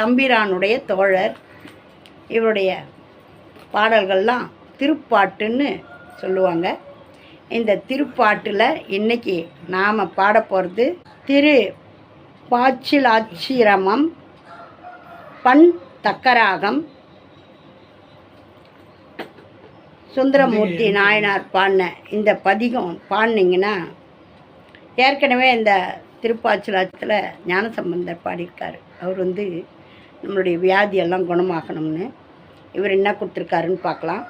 தம்பிரானுடைய தோழர். இவருடைய பாடல்கள்லாம் திருப்பாட்டுன்னு சொல்லுவாங்க. இந்த திருப்பாட்டில் இன்னைக்கு நாம் பாட போகிறது திரு பாச்சிலாச்சிரமம் பண் தக்கராகம் சுந்தரமூர்த்தி நாயனார் பாடின இந்த பதிகம் பாடினீங்கன்னா ஏற்கனவே இந்த திருப்பாச்சிலாச்சத்தில் ஞானசம்பந்தர் பாடியிருக்கார். அவர் வந்து நம்மளுடைய வியாதியெல்லாம் குணமாகணும்னு இவர் என்ன கொடுத்துருக்காருன்னு பார்க்கலாம்.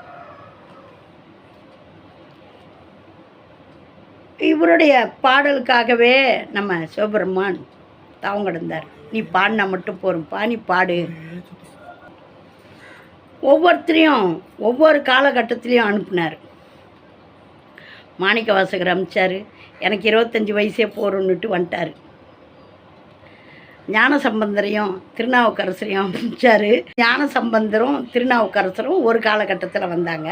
இவருடைய பாடலுக்காகவே நம்ம சிவபெருமான் தவம் கிடந்தார் நீ பாடினா மட்டும் போரும்ப்பா நீ பாடு. ஒவ்வொருத்தரையும் ஒவ்வொரு காலகட்டத்திலையும் அனுப்புனார். மாணிக்க வாசகர் அமிச்சார் எனக்கு இருபத்தஞ்சி வயசே போகிறோன்னுட்டு வந்துட்டார். ஞான சம்பந்தரையும் திருநாவுக்கரசரையும் அமைச்சார் ஞான சம்பந்தரும் திருநாவுக்கரசரும் ஒரு காலகட்டத்தில் வந்தாங்க.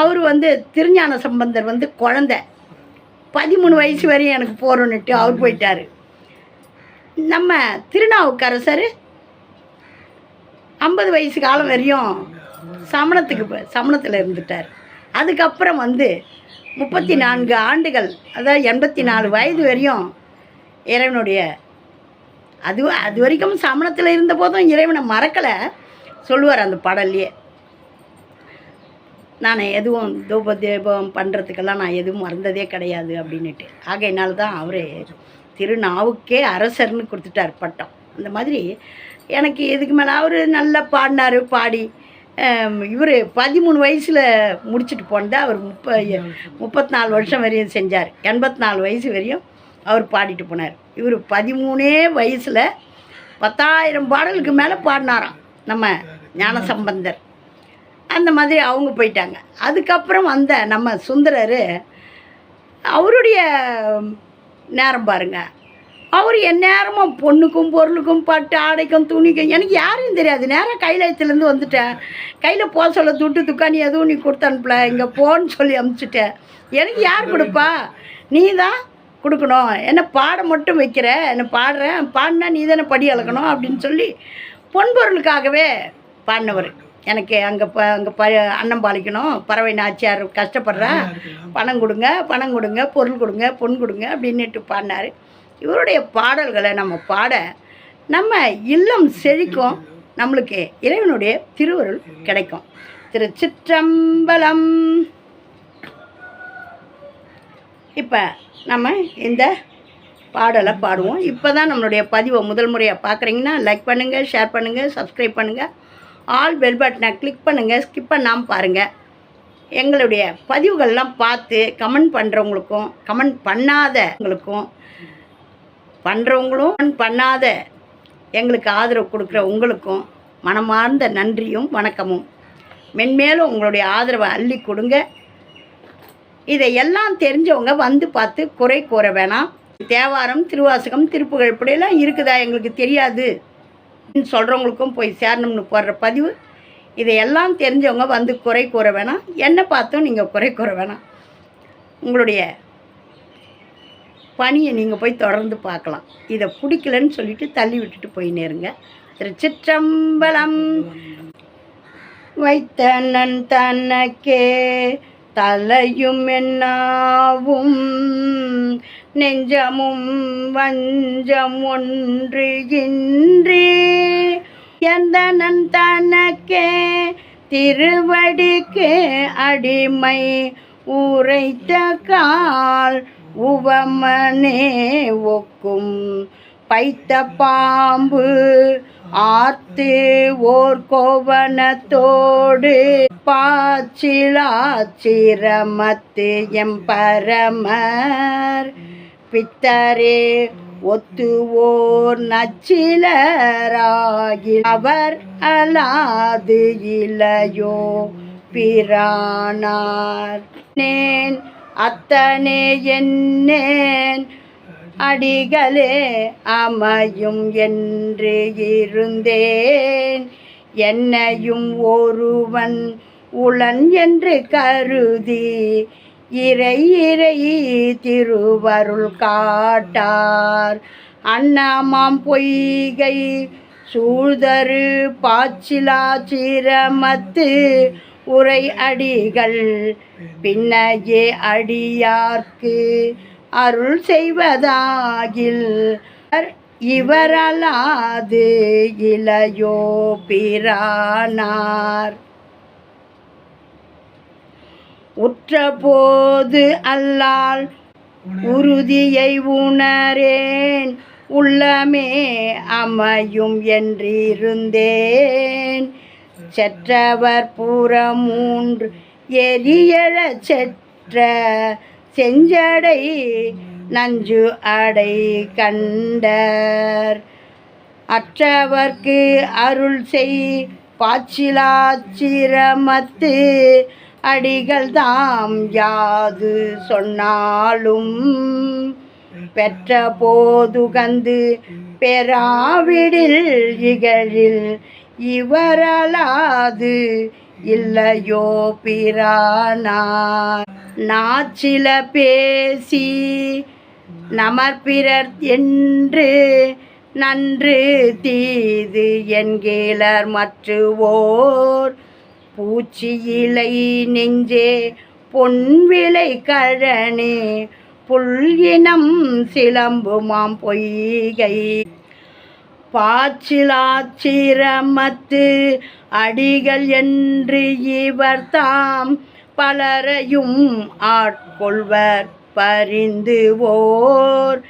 அவர் வந்து திருஞான சம்பந்தர் வந்து குழந்த. பதிமூணு வயசு வரையும் எனக்கு போகிறோன்னுட்டு அவர் போயிட்டார். நம்ம திருநாவுக்கரசர் ஐம்பது வயசு காலம் வரையும் சமணத்துக்கு சமணத்தில் இருந்துட்டார். அதுக்கப்புறம் வந்து முப்பத்தி நான்கு ஆண்டுகள் அதாவது எண்பத்தி நாலு வயது வரையும் இறைவனுடைய அது அது வரைக்கும் சமணத்தில் இருந்த போதும் இறைவனை மறக்கலை. சொல்லுவார் அந்த பாடல்லையே. நான் எதுவும் தூப தீபம் பண்ணுறதுக்கெல்லாம் நான் எதுவும் மறந்ததே கிடையாது அப்படின்னுட்டு. ஆகையினால தான் அவர் திருநாவுக்கே அரசர்னு கொடுத்துட்டார் பட்டம். அந்த மாதிரி எனக்கு இதுக்கு மேலே அவர் நல்லா பாடினார் பாடி இவர் பதிமூணு வயசில் முடிச்சுட்டு போனதை அவர் முப்ப முப்பத்தி நாலு வருஷம் வரையும் செஞ்சார். எண்பத்தி நாலு வயசு வரையும் அவர் பாடிட்டு போனார். இவர் பதிமூணே வயசில் பத்தாயிரம் பாடலுக்கு மேலே பாடினாராம் நம்ம ஞானசம்பந்தர். அந்த மாதிரி அவங்க போயிட்டாங்க. அதுக்கப்புறம் வந்த நம்ம சுந்தரர் அவருடைய நேரம் பாருங்க. அவர் எந்நேரமும் பொண்ணுக்கும் பொருளுக்கும் பட்டு ஆடைக்கும் துணிக்கும் எனக்கு யாரையும் தெரியாது. நேராக கைலாயத்துலேருந்து வந்துட்டேன். கையில் போக சொல்ல துட்டு துக்கானி எதுவும் நீ கொடுத்து அனுப்பல. இங்கே போன்னு சொல்லி அனுப்பிச்சிட்டேன் எனக்கு யார் கொடுப்பா? நீ தான் கொடுக்கணும். என்ன பாட மட்டும் வைக்கிற? என்ன பாடுறேன் பாடினா நீ தானே படி அளக்கணும் அப்படின்னு சொல்லி பொன்பொருளுக்காகவே பாடினவர். எனக்கு அங்கே ப அங்கே ப அன்னம் பாலிக்கணும். பறவை நாச்சியார் கஷ்டப்படுறா. பணம் கொடுங்க பணம் கொடுங்க பொருள் கொடுங்க பொன் கொடுங்க அப்படின்னுட்டு பாடினார். இவருடைய பாடல்களை நம்ம பாட நம்ம இல்லம் செழிக்கும். நம்மளுக்கு இறைவனுடைய திருவருள் கிடைக்கும். திருச்சிற்றம்பலம் இப்போ நம்ம இந்த பாடலை பாடுவோம். இப்போ தான் நம்மளுடைய பதிவை முதல் முறையாக பார்க்குறீங்கன்னா லைக் பண்ணுங்கள் ஷேர் பண்ணுங்கள் சப்ஸ்கிரைப் பண்ணுங்கள் ஆல் பெல் பட்டனை கிளிக் பண்ணுங்கள் ஸ்கிப் பண்ணாமல் பாருங்கள் எங்களுடைய பதிவுகள்லாம் பார்த்து கமெண்ட் பண்ணுறவங்களுக்கும் கமெண்ட் பண்ணாதவங்களுக்கும் பண்ணுறவங்களும் பண்ணாத எங்களுக்கு ஆதரவு கொடுக்குற உங்களுக்கும் மனமார்ந்த நன்றியும் வணக்கமும். மென்மேலும் உங்களுடைய ஆதரவை அள்ளி கொடுங்க. இதை எல்லாம் தெரிஞ்சவங்க வந்து பார்த்து குறை கூற வேணாம். தேவாரம் திருவாசகம் திருப்புகழ் இப்படியெல்லாம் இருக்குதா எங்களுக்கு தெரியாது. சொல்கிறவங்களுக்கும் போய் சேரணும்னு போடுற பதிவு. இதையெல்லாம் தெரிஞ்சவங்க வந்து குறை கூற வேணாம். என்னை பார்த்தும் நீங்கள் குறை கூற வேணாம். உங்களுடைய பணியை நீங்கள் போய் தொடர்ந்து பார்க்கலாம். இதை பிடிக்கலன்னு சொல்லிட்டு தள்ளி விட்டுட்டு போய் நேருங்க. திருச்சிற்றம்பலம் வைத்தனன் தன்னக்கே தலையும் என்னாவும் நெஞ்சமும் வஞ்சம் ஒன்று இன்றி எந்தனன் தனக்கே திருவடிக்கு அடிமை உரைத்த கால் உவமனே ஒக்கும். பைத்த பாம்பு ஆர்த்து ஓர் கோவனத்தோடு பாச்சிலாச்சிரமத்து எம்பரமர் பித்தரே ஒத்துவோர் நச்சிலராயினும் ஆகில் அவர் அலாது இளையோ பிரானார். நேன் அத்தனே என்னேன் அடிகளே அமையும் என்று இருந்தேன். என்னையும் ஒருவன் உளன் என்று கருதி இறை இறை திருவருள் காட்டார். அண்ணாமாம் பொய்கை சூழ்தரு பாச்சிலா சிரமத்து உரை அடிகள். பின்னையே அடியார்க்கு அருள் செய்வதாகில் இவரலாது இளையோ பிரானார். உற்றபோது அல்லால் உறுதியை உணரேன் உள்ளமே அமையும் என்றிருந்தேன். செற்றவர் புறமூன்று எரியழ செற்ற செஞ்சடை நஞ்சு அடை கண்டர். அற்றவர்க்கு அருள் செய் பாச்சிலாச்சிரமத்து அடிகள் தாம் யாது சொன்னாலும் பெற்ற போதுகந்து பெறாவிடில் இகழில் இவரலாது இல்லையோ பிரானார். நாச்சில பேசி நமர்பிறர் என்று நன்று தீது என்கேளர் மற்றுவோர் பூச்சியிலை நெஞ்சே பொன்விலை கழனே புல்லினம் சிலம்புமாம் பொய்கை. பாச்சிலாச்சிரமத்து அடிகள் என்று இவர் தாம் பலரையும் ஆட்கொள்வர் பரிந்து ஓர்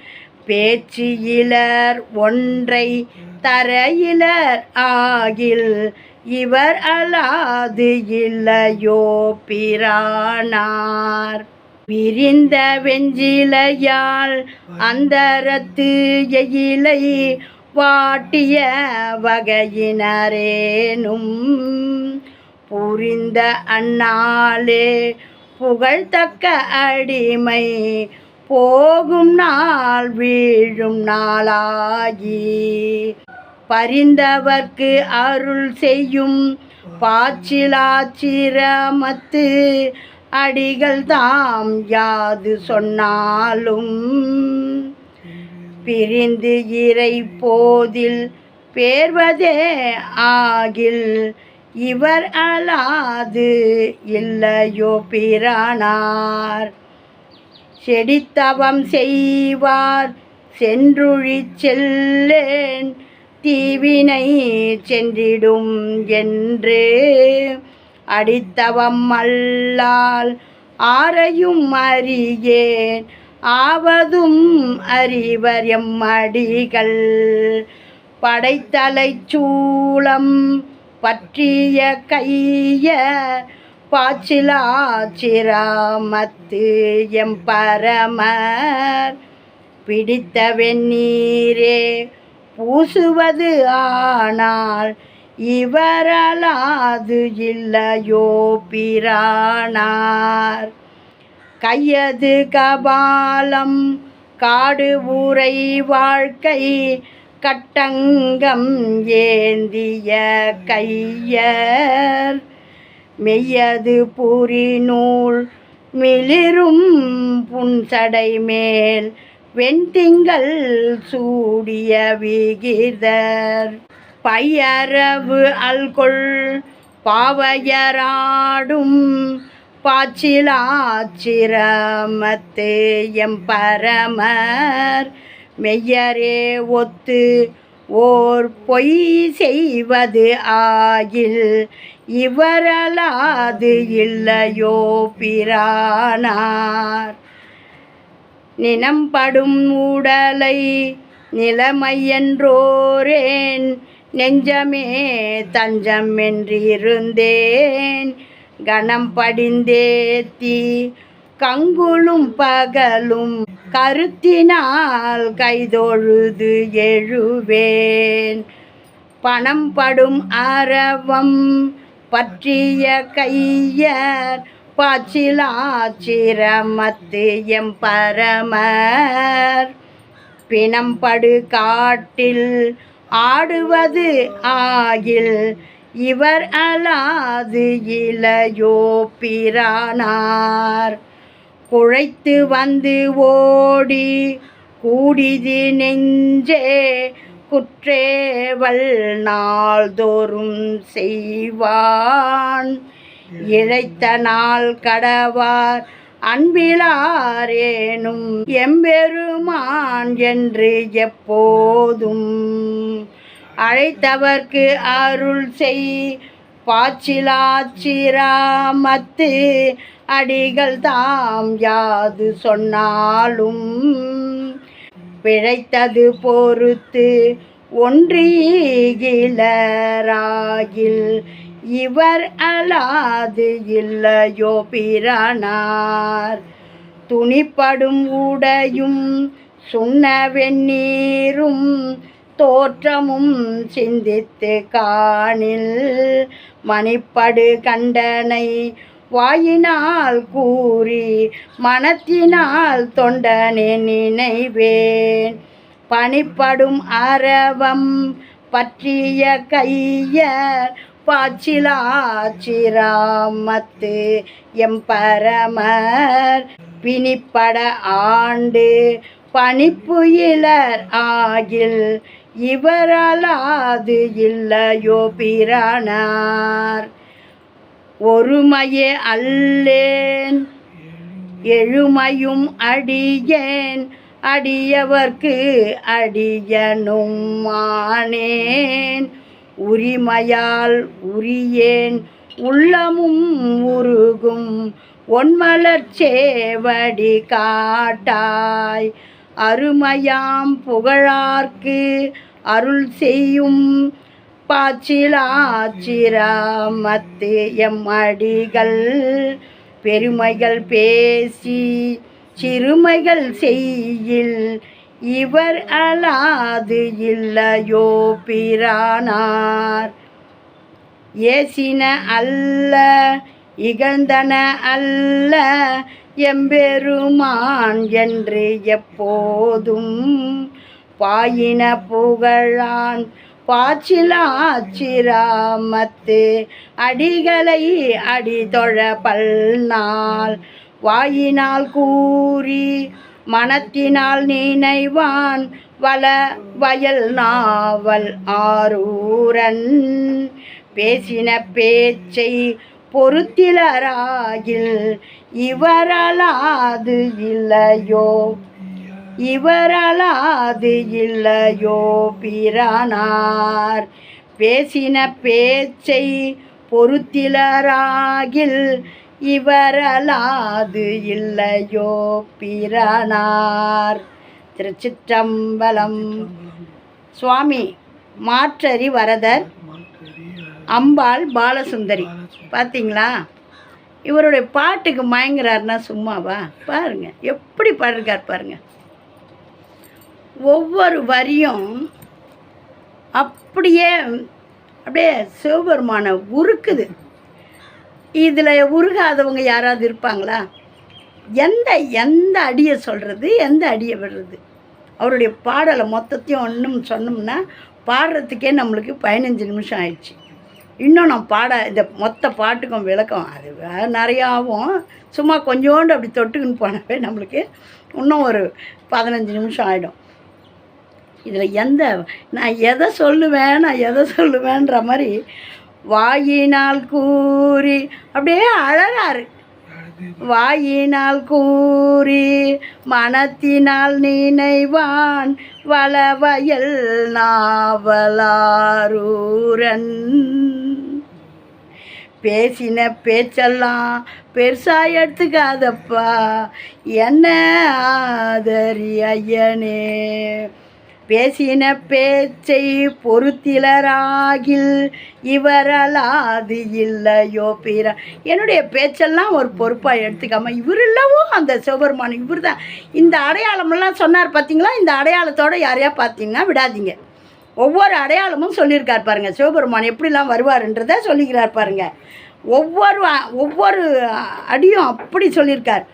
பேச்சியிலர் ஒன்றை தரையிலர் ஆகில் இவர் அலாது இல்லையோ பிரானார். விரிந்த வெஞ்சிலையால் அந்தரத்து எயிலை வாட்டிய வகையினரேனும். புரிந்த அந்நாளே புகழ்தக்க அடிமை போகும் நாள் வீழும் நாளாகி. பரிந்தவர்க்கு அருள் செய்யும் பாச்சிலாச்சிரமத்து அடிகள் தாம் யாது சொன்னாலும். பிரிந்து இறை போதில் பேர்வதே ஆகில் இவர் அலாது இல்லையோ பிரானார். செடித்தவம் செய்வார் சென்றுழி செல்லேன் தீவினை சென்றிடும் என்று. அடித்தவம் அல்லால் ஆரையும் அறியேன் ஆவதும் அறிவர் எம்மடிகள் படைத்தலை சூளம் பற்றிய கைய பாச்சிலாச்சிராமத்து எம் பரமர். பிடித்த வெந்நீரே பூசுவது ஆனால் இவரலாது இல்லையோ பிரானார். கையது கபாலம் காடு ஊரை வாழ்க்கை கட்டங்கம் ஏந்திய கையர். மெய்யது பூரி நூல் மிளிரும் புன்சடை மேல். வெண்திங்கள் சூடிய விகிதர். பையரவு அல்கொள் பாவையராடும் பாச்சிலாச்சிரமத்து எம் பரமர். மெய்யரே ஒத்து ஓர் பொய் செய்வது ஆகில் இவரலாது இல்லையோ பிரானார். நினம்படும் உடலை நிலைமையன்றோரேன். நெஞ்சமே தஞ்சம் என்றிருந்தேன் கணம் படிந்தேத்தி கங்குளும் பகலும் கருத்தினால் கைதொழுது எழுவேன். பணம் படும் அரவம் பற்றிய கையர் பாச்சிலாச்சிரமத்து எம் பரமர். பிணம்படு காட்டில் ஆடுவது ஆகில் இவர் அலாது இளையோ பிரானார். குழைத்து வந்து ஓடி கூடிது நெஞ்சே குற்றேவல் நாள்தோறும் செய்வான். இழைத்த நாள் கடவார் அன்பிலாரேனும் எம்பெருமான் என்று எப்போதும். அழைத்தவர்க்கு அருள் செய் பாச்சிலாச்சிராமத்து அடிகள் தாம் யாது சொன்னாலும் பிழைத்தது பொறுத்து ஒன்றீகிலராகில் இவர் அலாது இல்லையோ பிறனார் துணிப்படும் உடையும் சுண்ண வெந்நீரும் தோற்றமும் சிந்தித்து காணில் மணிப்படு கண்டனை வாயினால் கூறி மனத்தினால் தொண்டனே நினைவேன். பணிப்படும் அரவம் பற்றிய கையர் பாச்சிலாச்சிராமத்து எம் பரமர். பிணிப்பட ஆண்டு பணிப்புயிலர் ஆகில் இவரலாது இல்லையோ பிரானார். ஒருமையே அல்லேன். எழுமையும் அடியேன். அடியவர்க்கு அடியனும் ஆனேன் உரிமையால் உரியேன். உள்ளமும் உருகும். ஒன்மலர்ச்சேவடி காட்டாய். அருமையாம் புகழார்க்கு அருள் செய்யும். பாச்சிலாச்சிராமத்து எம் அடிகள் பெருமைகள் பேசி சிறுமைகள் செய்யில் இவர் அலாது இல்லையோ பிரானார். ஏசின அல்ல இகந்தன அல்ல எம்பெருமான் என்று எப்போதும் பாயின புகழான் பாச்சிலாச்சிராமத்து அடிகளை அடிதொழ பல்நாள். வாயினால் கூறி மனத்தினால் நினைவான் வள வயல் நாவல் ஆரூரன். பேசின பேச்சை பொறுத்திலராகில் இவரலாது இல்லையோ? இவரலாது இல்லையோ பிரானார். பேசின பேச்சை பொறுத்திலராகில் இவரலாது இல்லையோ பிரானார். திருச்சிற்றம்பலம். சுவாமி மாற்றறி வரதர் அம்பாள் பாலசுந்தரி. பார்த்தீங்களா இவருடைய பாட்டுக்கு மயங்குறாருன்னா சும்மாவா? பாருங்க எப்படி பாடிருக்கார் பாருங்கள் ஒவ்வொரு வரியும் அப்படியே அப்படியே சிவபெருமானை உருக்குது. இதில் உருகாதவங்க யாராவது இருப்பாங்களா? எந்த எந்த அடியை சொல்கிறது எந்த அடியை விடுறது? அவருடைய பாடலை மொத்தத்தையும் ஒன்றும் சொன்னோம்னா பாடுறதுக்கே நம்மளுக்கு பதினஞ்சு நிமிஷம் ஆயிடுச்சு. இன்னும் நான் பாட இந்த மொத்த பாட்டுக்கும் விளக்கம் அது வேற நிறையாவும் சும்மா கொஞ்சோண்டு அப்படி தொட்டுக்குன்னு போனவே நம்மளுக்கு இன்னும் ஒரு பதினஞ்சு நிமிஷம் ஆகிடும் இதில் எந்த நான் எதை சொல்லுவேன் நான் எதை சொல்லுவேன்ற மாதிரி வாயினால் கூறி அப்படியே அழகாரு வாயினால் கூறி மனத்தினால் நினைவான் வளவயல் நாவலாரூரன். பேசின பேச்செல்லாம் பெருசா எடுத்துக்காதப்பா என்ன ஆதரி ஐயனே. பேசின பேச்சை பொறுத்திலராகில் இவரலாது இல்லையோ பிற. என்னுடைய பேச்செல்லாம் ஒரு பொறுப்பாக எடுத்துக்காம இவரில்லவும் அந்த சிவபெருமான் இவர் தான் இந்த அடையாளமெல்லாம் சொன்னார் பார்த்தீங்களா இந்த அடையாளத்தோட யாரையா பார்த்தீங்கன்னா விடாதீங்க. ஒவ்வொரு அடையாளமும் சொல்லியிருக்கார் பாருங்கள் சிவபெருமான் எப்படிலாம் வருவாருன்றதை சொல்லிக்கிறார் பாருங்கள் ஒவ்வொரு ஒவ்வொரு அடியும் அப்படி சொல்லியிருக்கார்.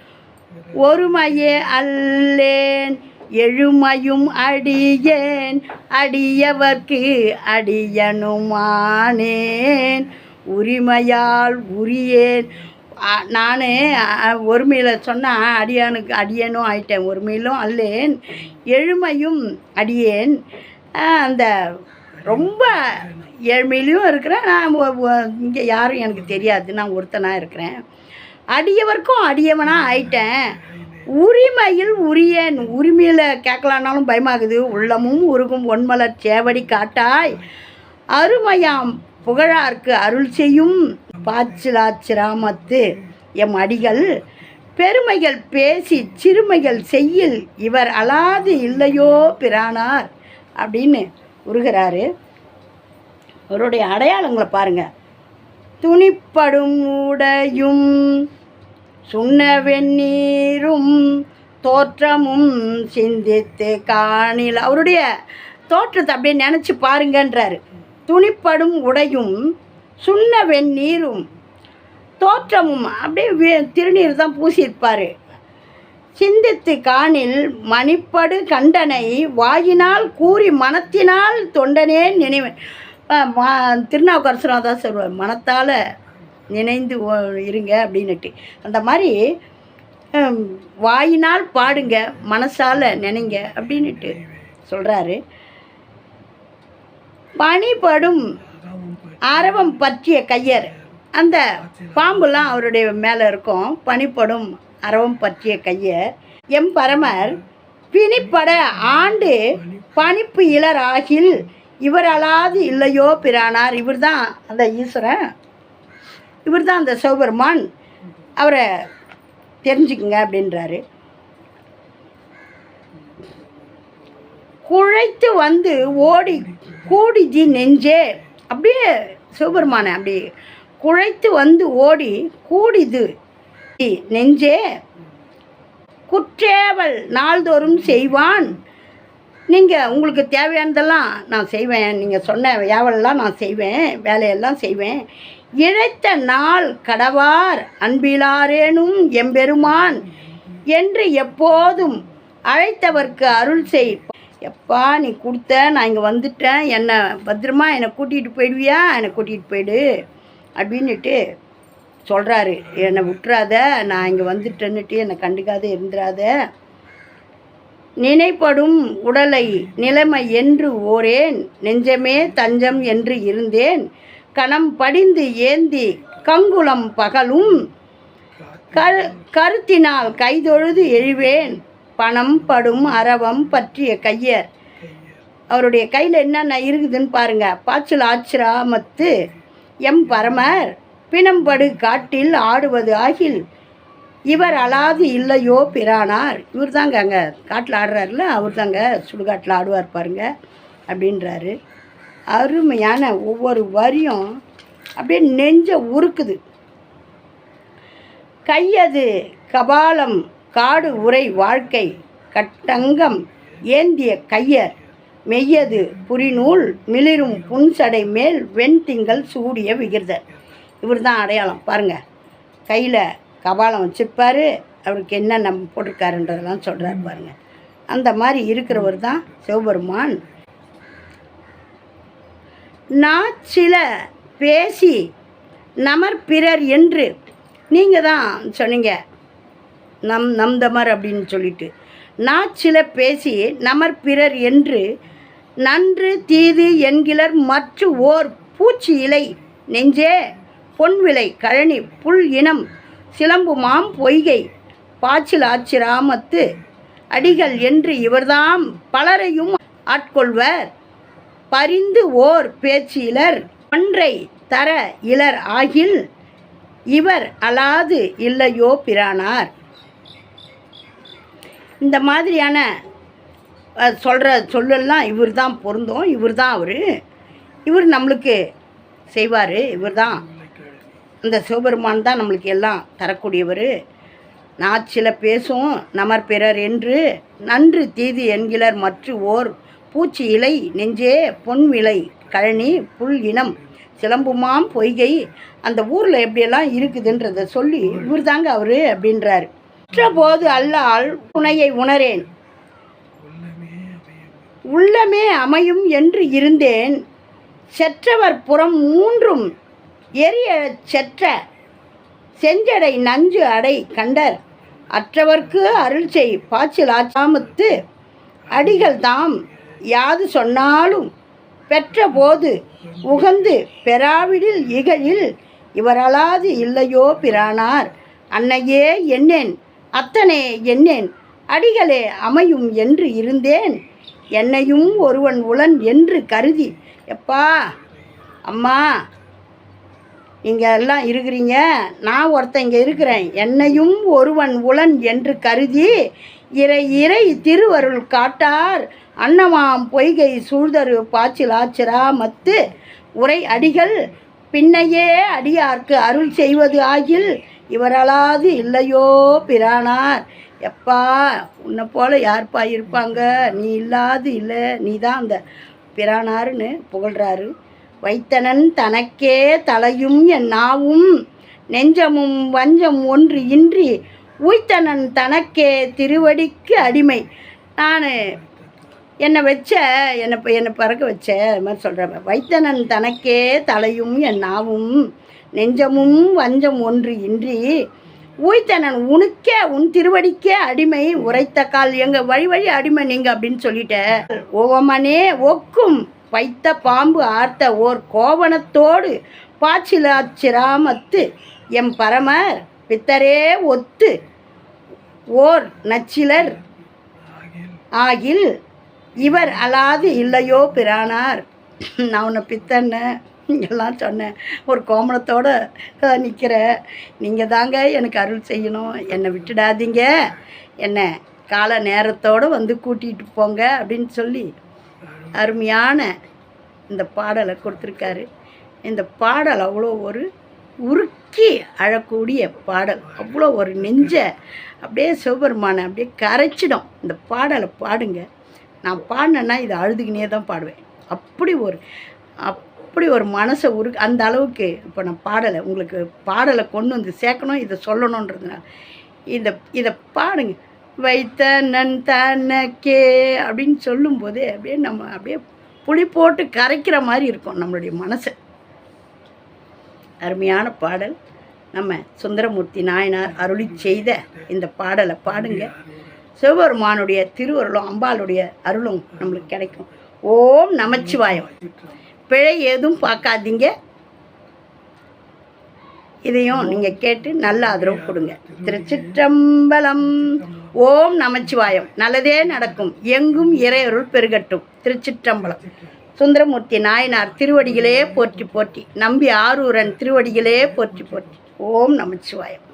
ஒருமையே அல்லேன் எழுமையும் அடியேன். அடியவர்க்கு அடியனுமானேன். உரிமையால் உரியேன். நான் ஒருமையில் சொன்னால் அடியானுக்கு அடியனும் ஆயிட்டேன். ஒருமையிலும் அல்லேன். எழுமையும் அடியேன். அந்த ரொம்ப ஏழ்மையிலையும் இருக்கிறேன். நான் இங்கே யாரும் எனக்கு தெரியாது. நான் ஒருத்தனாக இருக்கிறேன். அடியவர்க்கும் அடியவனாக ஆயிட்டேன். உரிமையில் உரியன். உரிமையில் கேட்கலான்னாலும் பயமாகுது. உள்ளமும் உருகும் ஒன்மலர் சேவடி காட்டாய். அருமையாம். புகழார்க்கு அருள் செய்யும் பாச்சிலாச்சிராமத்து எம் அடிகள் பெருமைகள் பேசி சிறுமைகள் செய்யில் இவர் அலாது இல்லையோ பிரானார் அப்படின்னு உருகிறாரு. அவருடைய அடையாளங்களை பாருங்கள் துணிப்படும் உடையும் சுண்ண வெந்நீரும் தோற்றமும் சிந்தித்து காணில். அவருடைய தோற்றத்தை அப்படியே நினச்சி பாருங்கன்றாரு. துணிப்படும் உடையும் சுண்ண வெந்நீரும் தோற்றமும் அப்படியே திருநீர் தான் பூசியிருப்பார். சிந்தித்து காணில் மணிப்படு கண்டனை வாயினால் கூறி மனத்தினால் தொண்டனே நினைவு திருநாவுக்கரசுரம் திருநாவுக்கரசராக தான் சொல்லுவார் மனத்தால் நினைந்து இருங்க அப்படின்னுட்டு. அந்த மாதிரி வாயினால் பாடுங்க மனசால் நினைங்க அப்படின்னுட்டு சொல்கிறாரு பணிபடும் அரவம் பற்றிய கையர். அந்த பாம்புலாம் அவருடைய மேலே இருக்கும். பனிப்படும் அரவம் பற்றிய கையர். எம் பரமர் பிணிப்பட ஆண்டு பனிப்பு இளர் ஆகில் இவர் இல்லையோ பிரானார். இவர் தான் அந்த ஈஸ்வரன். இவர் தான் அந்த சிவபெருமான். அவரை தெரிஞ்சுக்குங்க அப்படின்றாரு. குழைத்து வந்து ஓடி கூடிஜி நெஞ்சே அப்படியே சிவபெருமானை அப்படி குழைத்து வந்து ஓடி கூடிது நெஞ்சே குற்றேவல் நாள்தோறும் செய்வான். நீங்கள் உங்களுக்கு தேவையானதெல்லாம் நான் செய்வேன். நீங்கள் சொன்ன ஏவலெல்லாம் நான் செய்வேன் வேலையெல்லாம் செய்வேன். இழைத்த நாள் கடவார் அன்பிலாரேனும் எம்பெருமான் என்று எப்போதும் அழைத்தவர்க்கு அருள் செய். எப்பா நீ கொடுத்த நான் இங்கே வந்துட்டேன். என்னை பத்திரமா என்னை கூட்டிகிட்டு போயிடுவியா? என்னை கூட்டிகிட்டு போயிடு அப்படின்னுட்டு சொல்கிறாரு என்னை விட்டுறாத நான் இங்கே வந்துட்டேன்னுட்டு என்னை கண்டுக்காத இருந்துடாத நினைப்படும் உடலை நிலைமை என்று ஓரேன். நெஞ்சமே தஞ்சம் என்று இருந்தேன். கணம் படிந்து ஏந்தி கங்குளம் பகலும். கரு கருத்தினால் கைதொழுது எழுவேன். பணம் படும் அரவம் பற்றிய கையர். அவருடைய கையில் என்னென்ன இருக்குதுன்னு பாருங்கள் பாச்சல் ஆச்சிராமத்து எம் பரமர். பிணம்படு காட்டில் ஆடுவது ஆகில் இவர் அலாது இல்லையோ பிரானார். இவர் தாங்க அங்கே காட்டில் ஆடுறாருல அவர் தாங்க சுடுகாட்டில் ஆடுவார் பாருங்க அப்படின்றாரு. அருமையான ஒவ்வொரு வரியும் அப்படியே நெஞ்ச உருக்குது. கையது கபாலம் காடு உரை வாழ்க்கை கட்டங்கம் ஏந்திய கையர் மெய்யது புரிநூல் மிளிரும் புன்சடை மேல் வெண்திங்கள் சூடிய விகிர்தர். இவர் தான் அடையாளம். பாருங்கள் கையில் கபாலம் வச்சுப்பார் அவருக்கு என்ன நம்ம போட்டிருக்காருன்றதெல்லாம் சொல்கிறார் பாருங்க. அந்த மாதிரி இருக்கிறவர் தான் சிவபெருமான். நான் சில பேசி நமர் பிறர் என்று நீங்கள் தான் சொன்னீங்க. நம் நம்தமர் அப்படின்னு சொல்லிட்டு. நான் சில பேசி நமர் பிறர் என்று நன்று தீது என்கிலர் மற்ற ஓர் பூச்சி இலை நெஞ்சே பொன்விலை கழனி புல் இனம் சிலம்பு மாம் பொய்கை பாச்சில் ஆச்சிராமத்து அடிகள் என்று இவர்தாம் பலரையும் ஆட்கொள்வர். பரிந்து ஓர் பேச்சிலர் ஒன்றை தர இலர் ஆகில் இவர் அலாது இல்லையோ பிரானார். இந்த மாதிரியான சொல்கிற சொல்லெல்லாம் இவர் தான் பொருந்தும் இவர் தான் அவர். இவர் நம்மளுக்கு செய்வார் இவர் தான் இந்த சிவபெருமான் தான் நம்மளுக்கு எல்லாம் தரக்கூடியவர். நாச்சில பேசும் நமர் பிறர் என்று நன்று தீது என்கிலர் மற்ற ஓர் பூச்சி இலை நெஞ்சே பொன் விலை கழனி புல் இனம் சிலம்புமாம் பொய்கை அந்த ஊரில் எப்படியெல்லாம் இருக்குதுன்றத சொல்லி இவர் தாங்க அவரு அப்படின்றார். போது அல்லால் துணையை உணரேன். உள்ளமே அமையும் என்று இருந்தேன். செற்றவர் புறம் மூன்றும் எரிய செற்ற செஞ்சடை நஞ்சு அடை கண்டர். அற்றவர்க்கு அருள் செய் பாய்ச்சல் ஆச்சாமத்து அடிகள் தாம். யாது சொன்னாலும் பெற்றபோது உகந்து பெறாவிடில் இகழில் இவரலாது இல்லையோ பிரானார். அன்னையே என்னேன் அத்தனே என்னேன் அடிகளே அமையும் என்று இருந்தேன். என்னையும் ஒருவன் உளன் என்று கருதி எப்பா அம்மா நீங்கள் எல்லாம் இருக்கிறீங்க நான் ஒருத்தன் இங்கே இருக்கிறேன். என்னையும் ஒருவன் உளன் என்று கருதி இறை இறை திருவருள் காட்டார். அன்னமாம் பொய்கை சூழ்தரு பாய்ச்சில் மத்து. உரை அடிகள் பின்னையே அடியார்க்கு அருள் செய்வது ஆகில் இவரலாது இல்லையோ பிரானார். எப்பா உன்னை போல யார்ப்பா இருப்பாங்க? நீ இல்லாது இல்லை நீ தான் அந்த பிரானாருன்னு புகழ்றாரு. வைத்தனன் தனக்கே தலையும் என் நாவும். நெஞ்சமும் வஞ்சம் ஒன்று இன்றி உய்த்தனன் தனக்கே திருவடிக்கு அடிமை. நான் என்னை வச்ச என்னை என்னை பிறக்க வச்ச அது மாதிரி சொல்கிறேன் வைத்தனன் தனக்கே தலையும் என் நாவும் நெஞ்சமும் வஞ்சம் ஒன்று இன்றி உய்த்தனன் உனக்கே உன் திருவடிக்கே அடிமை. உரைத்த கால் எங்கள் வழி வழி அடிமை நீங்கள் அப்படின்னு சொல்லிட்ட. ஓவமனே ஒக்கும் வைத்த பாம்பு ஆர்த்த ஓர் கோவணத்தோடு பாச்சிலாச்சிராமத்து எம் பரமர் பித்தரே ஒத்து ஓர் நச்சிலர். ஆகில் இவர் அலாது இல்லையோ பிரானார். நான் உன்னை பித்தன்ன எல்லாம் சொன்னேன். ஒரு கோமணத்தோடு நிற்கிற நீங்கள் தாங்க எனக்கு அருள் செய்யணும். என்னை விட்டுடாதீங்க. என்ன கால நேரத்தோடு வந்து கூட்டிகிட்டு போங்க அப்படின்னு சொல்லி அருமையான இந்த பாடலை கொடுத்துருக்காரு. இந்த பாடல் அவ்வளோ ஒரு உருக்கி அழக்கூடிய பாடல். அவ்வளோ ஒரு நெஞ்ச அப்படியே சிவபெருமானை அப்படியே கரைச்சிடும். இந்த பாடலை பாடுங்க. நான் பாடினேன்னா இதை அழுதுகினே தான் பாடுவேன். அப்படி ஒரு அப்படி ஒரு மனசை உரு அந்த அளவுக்கு இப்போ நான் பாடலை உங்களுக்கு பாடலை கொண்டு வந்து சேர்க்கணும் இதை சொல்லணுன்றதுனால. இந்த இதை பாடுங்க. வைத்த நன் தனக்கே அப்படின்னு சொல்லும்போதே அப்படியே நம்ம அப்படியே புளி போட்டு கரைக்கிற மாதிரி இருக்கும் நம்மளுடைய மனசை. அருமையான பாடல். நம்ம சுந்தரமூர்த்தி நாயனார் அருளி செய்த இந்த பாடலை பாடுங்க. சிவபெருமானுடைய திருவருளும் அம்பாளுடைய அருளும் நம்மளுக்கு கிடைக்கும். ஓம் நமச்சிவாயம். பிழை ஏதும் பார்க்காதீங்க. இதையும் நீங்கள் கேட்டு நல்ல ஆதரவு கொடுங்க. திருச்சிற்றம்பலம். ஓம் நமச்சிவாயம். நல்லதே நடக்கும். எங்கும் இறையருள் பெருகட்டும். திருச்சிற்றம்பலம். சுந்தரமூர்த்தி நாயனார் திருவடிகளே போற்றி போற்றி. நம்பி ஆரூரன் திருவடிகளே போற்றி போற்றி. ஓம் நமச்சிவாயம்.